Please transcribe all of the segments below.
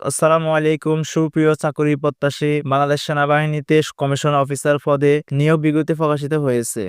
আসসালামু আলাইকুম, সুপ্রিয় চাকরি প্রত্যাশী বাংলাদেশ সেনাবাহিনীতে কমিশন অফিসার পদে নিয়োগ বিজ্ঞপ্তি প্রকাশিত হয়েছে।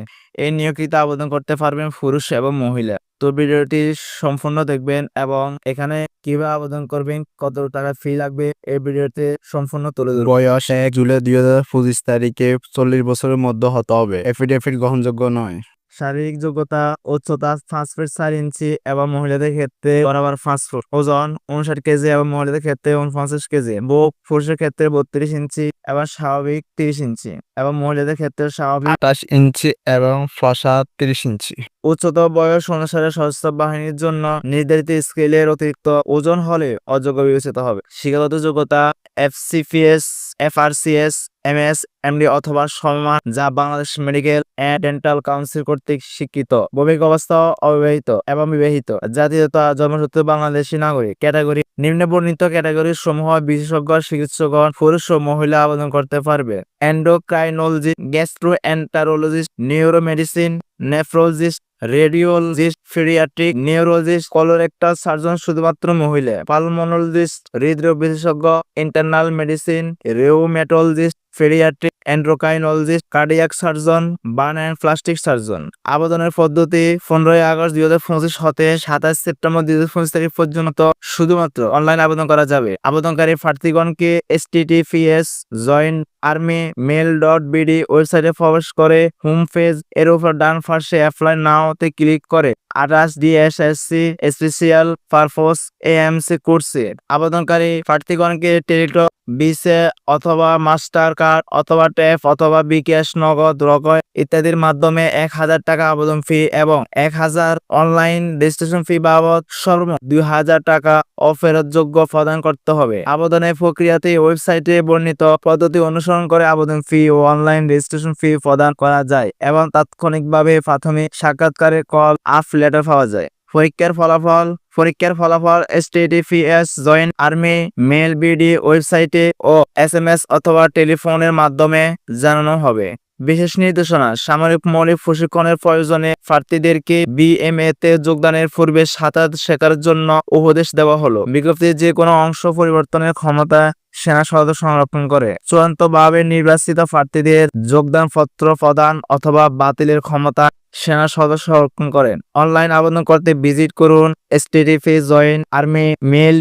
এই নিয়োগটিতে আবেদন করতে পারবেন পুরুষ এবং মহিলা। তো ভিডিওটি সম্পূর্ণ দেখবেন এবং এখানে কীভাবে আবেদন করবেন, কত টাকা ফি লাগবে, এই ভিডিওতে সম্পূর্ণ তুলে ধরবো। বয়স এক জুলাই দুই হাজার পঁচিশ তারিখে চল্লিশ বছরের মধ্যে হতে হবে। এফিডেভিট গ্রহণযোগ্য নয়। শারীরিক যোগ্যতা, উচ্চতা পাঁচ ফুট চার ইঞ্চি এবং মহিলাদের ক্ষেত্রে বরাবর পাঁচ ফুট। ওজন উনষাট কেজি এবং মহিলাদের ক্ষেত্রে উনপঞ্চাশ কেজি। বুক পুরুষের ক্ষেত্রে বত্রিশ ইঞ্চি এবং স্বাভাবিক তিরিশ ইঞ্চি এবং মহিলাদের ক্ষেত্রে স্বাভাবিক আঠাশ ইঞ্চি এবং ফসা তিরিশ ইঞ্চি। উচ্চতর বয়স অনুসারে সশস্ত্র বাহিনীর জন্য নির্ধারিত স্কেলের অতিরিক্ত ওজন হলে অযোগ্য বিবেচিত হবে। শিক্ষাগত যোগ্যতা এফসিপিএস এফআরসিএস এমএস এমডি অথবা সমান যা Bangladesh medical and dental council কর্তৃক স্বীকৃত। ভৌমিক অবস্থা অবিবাহিত এবং বিবাহিত। জাতীয়তা, জন্মসূত্রে, বাংলাদেশী নাগরিক। ক্যাটাগরি নিম্ন বর্ণিত ক্যাটাগরির সমূহ বিশেষজ্ঞ, চিকিৎসকগণ, পুরুষ ও মহিলা আবেদন করতে পারবে। Endocrinologist gastroenterologist neuromedicine nephrologist, radiologist geriatric neurologist, colorectal surgeon শুধুমাত্র মহিলা। পালমোনোলজিস্ট, হৃদরোগ বিশেষজ্ঞ, internal medicine, rheumatologist geriatric endocrinologist, cardiac surgeon, burn and plastic surgeon. আবেদনের পদ্ধতি পনেরোই আগস্ট দুই হাজার পঁচিশ হতে সাতাশ সেপ্টেম্বর দুই হাজার পঁচিশ তারিখ পর্যন্ত শুধুমাত্র অনলাইন আবেদন করা যাবে। আবেদনকারী প্রার্থীগণকে S TTPS joint army mail dot BD ওয়েবসাইটে প্রবেশ করে হোম পেজ এর উপর ডান পাশে অ্যাপ্লাই নাওতে ক্লিক করে। আঠাশ ডিএসএসসি স্পেশাল পারপোজ এএমসি কোর্সে আবেদনকারী প্রার্থীগণকে টেলিটক বিসে অথবা মাস্টার কার্ড অথবা ট্যাপ অথবা বিকাশ নগদ, রকয় ইত্যাদির মাধ্যমে এক হাজার টাকা আবেদন ফি এবং এক হাজার অনলাইন রেজিস্ট্রেশন ফি বাবদ সর্বমোট দুই হাজার টাকা অফেরতযোগ্য প্রদান করতে হবে। আবেদনের প্রক্রিয়াতে ওয়েবসাইটে বর্ণিত পদ্ধতি অনুসরণ করে আবেদন ফি ও অনলাইন রেজিস্ট্রেশন ফি প্রদান করা যায় এবং তাৎক্ষণিকভাবে প্রাথমিক সাক্ষাৎকারের কল আফ লেটার পাওয়া যায়। পরীক্ষার ফলাফল পরীক্ষার ফলাফল S joint army mail BD ওয়েবসাইটে ও এস অথবা টেলিফোনের মাধ্যমে জানানো হবে। বিশেষ নির্দেশনা, সামরিক মৌলিক প্রশিক্ষণের প্রয়োজনে প্রার্থীদেরকে বিএমএ তে যোগদানের পূর্বে সাঁতার শেখার জন্য উপদেশ দেওয়া হলো। বিজ্ঞপ্তির যে কোনো অংশ পরিবর্তনের ক্ষমতা সেনা সদস্য সংরক্ষণ করে। চূড়ান্তভাবে নির্বাচিত প্রার্থীদের যোগদান পত্র প্রদান অথবা বাতিলের ক্ষমতা সেনা সদস্য সংরক্ষণ করেন। অনলাইন আবেদন করতে ভিজিট করুন এসটিডিপি জয়েন আর্মি মেল